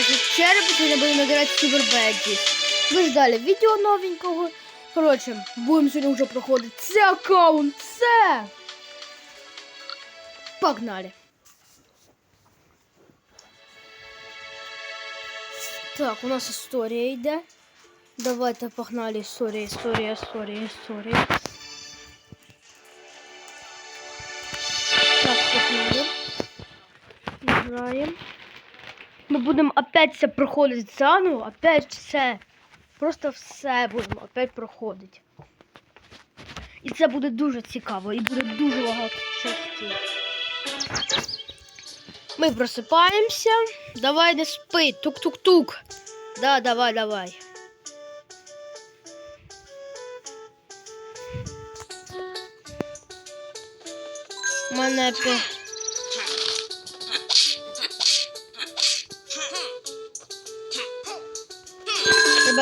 сейчас череп, сегодня будем играть в Супербэдди. Ви ждали відео новенького. Коротше, будемо сьогодні вже проходити це аккаунт, це. Погнали. Так, у нас історія йде. Давайте погнали. Історія, історія, історія, історія. Так, погнали. Играем. Ми будемо опять це проходити заново, опять все. Просто все будемо опять проходити. І це буде дуже цікаво і буде дуже багато частин. Ми просипаємося. Давай не спи. Тук-тук-тук. Да, давай, давай. У мене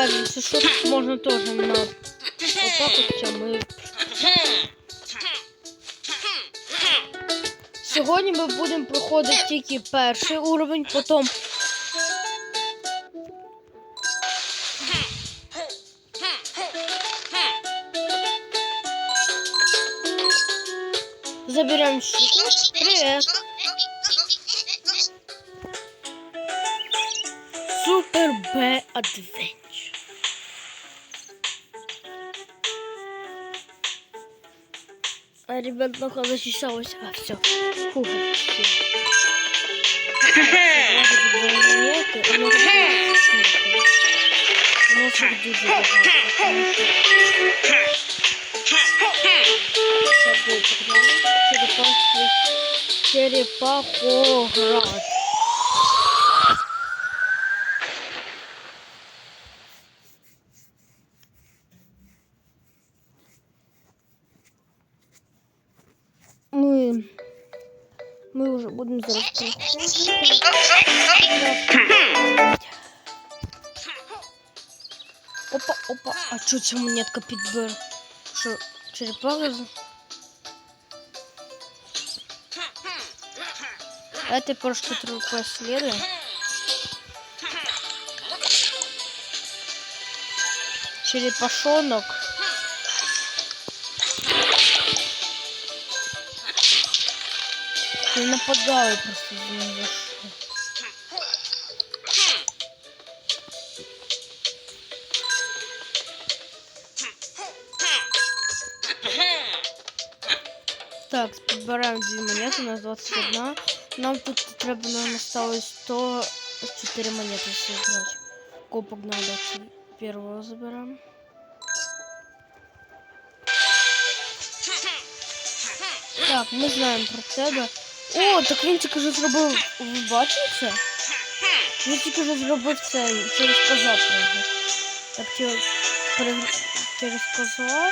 впевнений, що тут можна теж на опакуття ми. Сьогодні ми будемо проходити тільки перший уровень, потім. Заберем щуку. Привет. Супер Б Адвент. Багато. тому що Забудь, погнали. Черепаховий Черепахоград. Ми, ми вже будемо зараз проходити. Опа, опа, а чо ця монетка підбер? Що, черепаха? з- Давайте трошки трохи послідуємо. Черепашонок. Не нападали просто за ним зайшли. Так, підбираємо дві монети, у нас 21. Нам тут треба нам осталось 104 монети зібрати. Копок надо це первого заберемо. Так, ми знаємо про тебе. О, так він тільки вже зробив. Ви бачили це? Він тільки вже зробив це через коза пригод. Так через, перегр- через коза.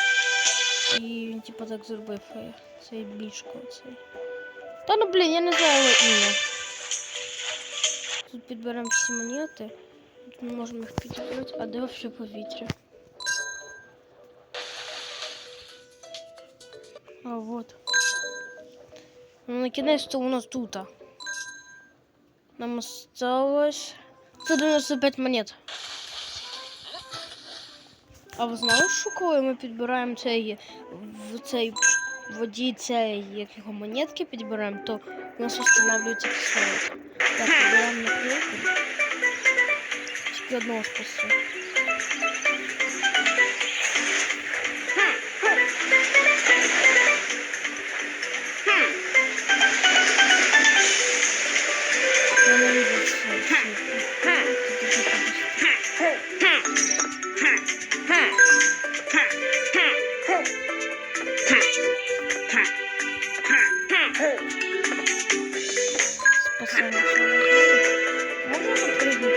І він типу так зробив е, цей бішко цей. Та ну блін, я не знаю його ім'я. Тут підберемо всі монети. Тут ми можемо їх підібрати, а де вообще повітря? А вот. Ну, наконец-то у нас тут. Нам осталось 195 монет. А ви знали, що коли ми підбираємо цей в цей воді цей, як його монетки підбираємо, то у нас встановлюється кислород. Так, підбираємо на клейку. Тільки одного спасу. Спасаємо чоловіка. Можна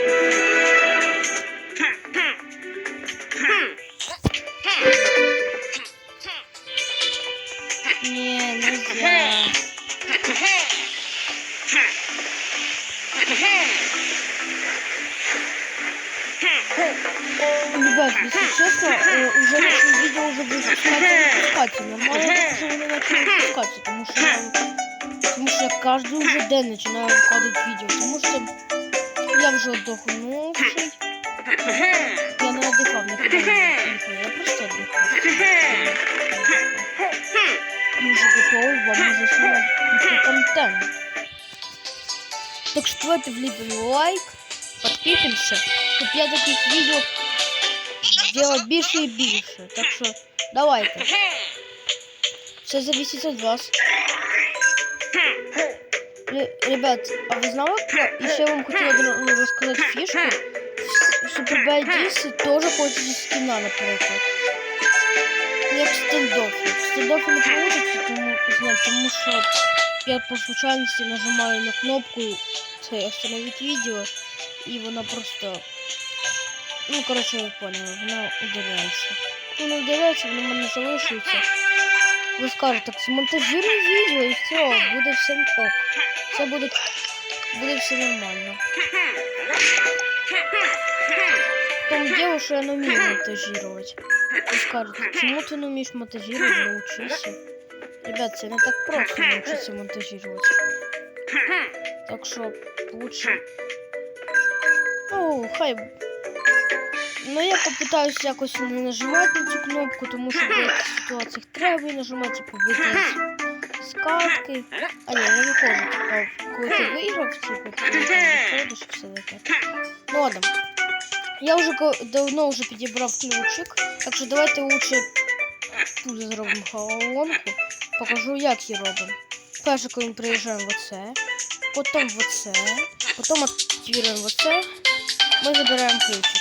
Ребят, если честно, э, уже наше видео уже будет выпускаться, но мало того, что вони начали выпускаться, потому что, потому что я каждый уже день начинаю выкладывать видео, потому что я вже отдохнувший. Я не отдыхал, не я просто отдыхал. И уже готов вам уже снимать кучу контент. Так что давайте влепим лайк, подпишемся, щоб я таких відео делать більше і більше. Так що давайте. Все зависит от вас. Ре- Ребят, а вы знали про... Еще я вам хотела р- рассказать фишку. В Супер Байдисе тоже хочется скина, например. Як в стендофі. В стендофі не получится, тому, знать, тому що я по случайности нажимаю на кнопку це остановить видео, і вона просто... Ну, короче, ви поняли, вона удаляється. Вона удаляється, вона в мене залишується. Ви скажете, так змонтажируй відео і все, буде все ок. Все буде, буде все нормально. В том дело, что я не умею монтажировать. Вы скажете, почему ты не умеешь монтажировать, научись. Ребят, це не так просто научиться монтажировать. Так що лучше. Ну, хай. Ну я попытаюсь якось не нажимати на цю кнопку, тому що в деяких ситуаціях треба її нажимати, типу вийти з катки. А ні, не виходить, типу, коли ти виграв, типу, ти там виходиш і все таке. Ну ладно. Я вже ко- давно вже підібрав ключик, так що давайте лучше тут зробимо головоломку. Покажу, як її робимо. Перше, коли ми приїжджаємо в оце, потім в оце, потім активуємо в оце, ми забираємо ключик.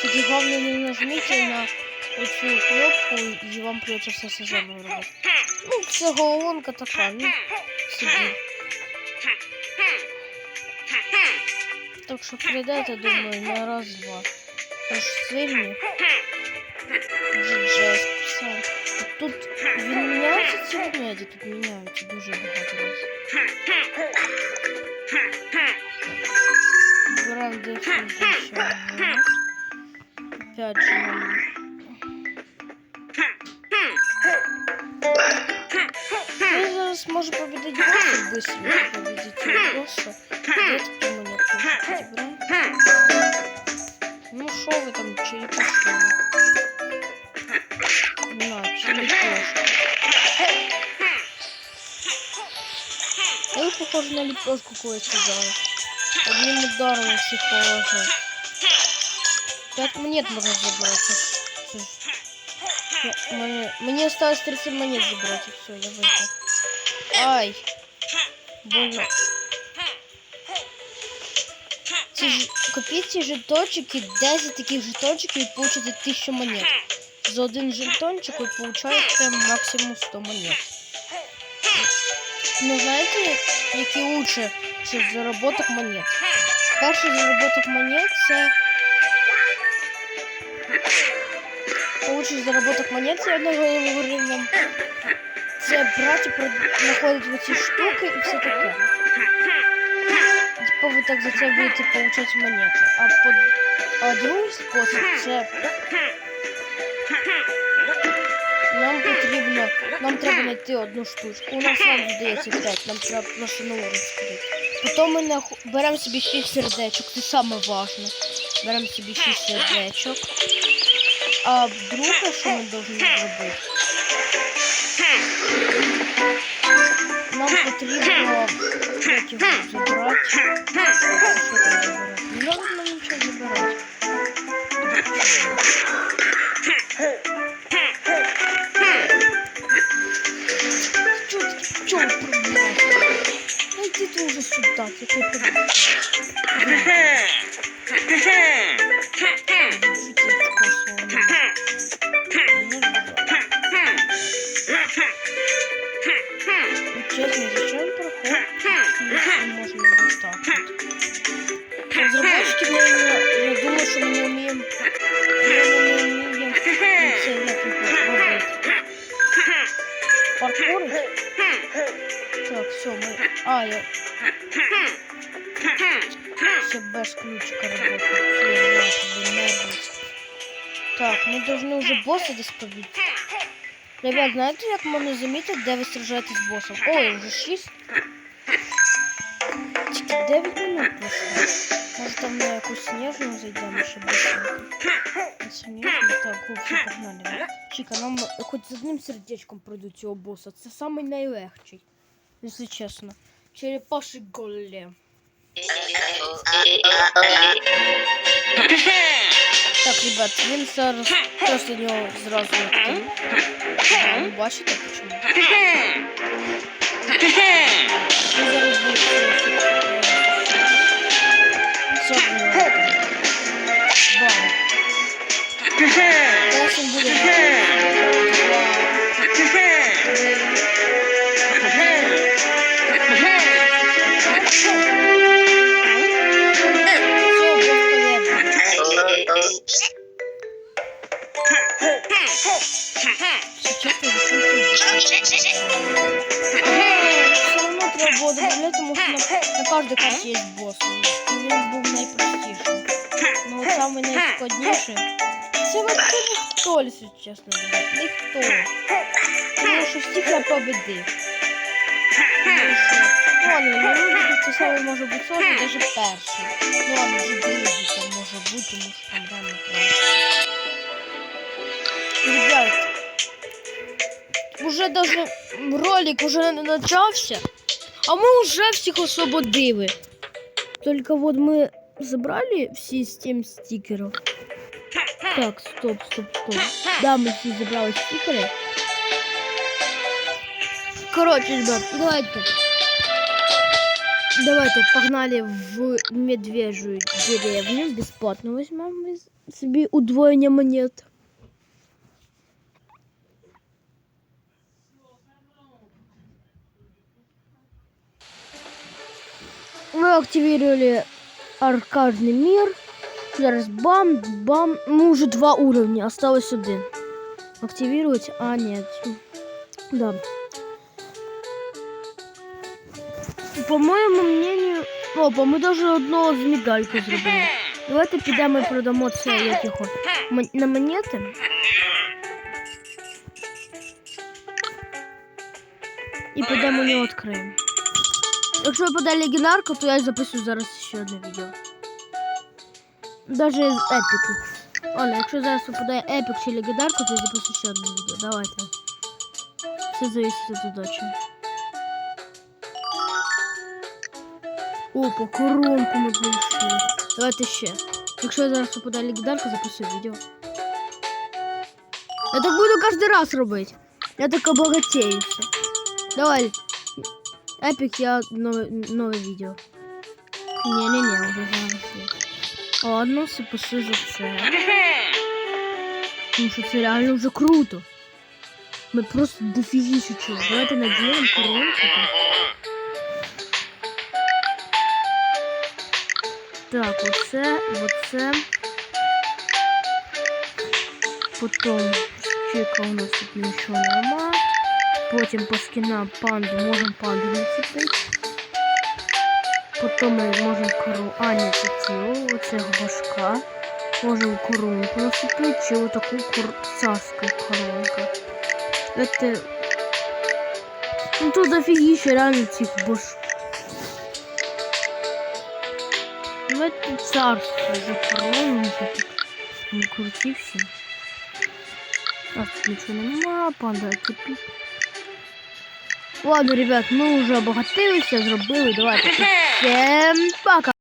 Тільки головне не нажміть на оцю кнопку і вам придеться все сезонно робити. Ну, це головоломка така, ну, собі. Так що прийдете, думаю, на раз-два. Тож сильні. Джей писав. Тут він міняється ці ведмеді, тут міняються дуже багато раз. Беремо дефіцію. Опять же нам Я зараз можу победить босса быстро победить босса. Дайте підібрати. Ну що ви там черепашки? На, черепашки. Я похоже на лепешку кое сказала. Одним ударом всех положил. Пять монет можно забрать. Це ж- це ж- М- Мне, мне осталось 30 монет забрать, и все, я выиграл. Ай! Больно. Ці ж, купіть ці жетончики, 10 таких жетончиків і получите 1000 монет. За один жетончик ви получаєте максимум 100 монет. Ну знаєте, який лучше це заработок монет? Перший заработок монет це. Лучший заработок монет, я одного вам. Це брати, знаходити оці штуки і все таке. Типа ви так за це будете получати монети. А, по... а другий спосіб це нам потрібно, нам треба знайти одну штучку. У нас нам здається 5, нам треба просто на уровень. Потім ми нах... беремо собі 6 сердечок, це важне. Беремо собі 6 сердечок. А друге, що ми повинні зробити? Нам потрібно як його забрати. Що там забирати? Не треба нам нічого забирати. Чё ты, в чём проблема? Ну иди ты уже сюда, какой проблема? Держите очко свое. Ну, да. Ну, честно, зачем проход? Если можно вот так вот. Разработчики, наверное, я думаю, что мы не умеем... наверное, не умеем... ну, це як його робити. Паркурить? Так, все, мы... А, я... Все без ключика работает. Все, я тебе нервничаю. Так, мы должны уже босса десь побити. Ребят, знаєте, як можна замітити, де ви сражаєтесь з босом? Ой, вже 6. Тільки 9 минут пройшло. там на якусь сніжну зайдемо, щоб быстренько. На Сніжну, так, о, все, погнали. да? Чіка, нам хоч з одним сердечком пройду цього боса. Це самий найлегший, якщо чесно. Черепаший голем. Так, ребят, він зараз просто нього зразу ви бачите, чому? Він зараз буде равно треба було добавляти, тому що на, на кожній карті є босс. І він був найпростіший. Ну, от самий найскладніший. Це вообще ніхто, якщо чесно, ребят. Ніхто. Тому що всіх я победив. Тому що, ну ладно, не вибити, це саме може бути сложно, навіть перший. Ну ладно, вже другий там може бути, тому що там реально треба. Ребят, уже даже ролик уже не начався, А мы уже всех освободили. Только вот мы забрали все 7 стикеров. Так, стоп, стоп, стоп. Да, мы все забрали стикеры. Короче, ребят, давайте. Давайте погнали в медвежью деревню. Бесплатно возьмем себе удвоение монет. Мы активировали аркадный мир. Зараз бам, бам. Ну, уже два уровня, осталось один. Активировать? А, нет. Да. По моєму мнению... Опа, ми даже одного з медалькою зробили. Давайте підемо і продамо це, як його, мон- на монети. І підемо не відкриємо. Якщо випаде легендарка, то я запишу зараз ще одне відео. Даже з епіку. Ладно, якщо зараз випадає епік чи легендарка, то я запишу ще одне відео. Давайте. Все зависить від удачі. Опа, коронку ми знайшли. Давайте ще. Якщо я зараз випадає легендарка, запишу відео. Я так буду кожен раз робити. Я так обогатею все. Давай. Епік, я нове, нове відео. Ні-ні-ні, вже зараз є. Ладно, все пиши за це. Тому що це реально вже круто. Ми просто дофігіше чого. Давайте наділимо коронку. там. Так, оце, оце. Потім чека у нас тут нічого нема. Потім по скінам панду можемо панду нацепити. Потім ми можемо кору... А, ні, це тіло, оцього башка. Можемо коронку нацепити, чи отаку кор... царська коронка. Это... Ну тут дофігіше реально цих баш... Ну это царство за корону, вже так накрутився. А, нема, панда типі. Ладно, ребят, ми вже обогатилися, зробили. Давайте. Всем пока!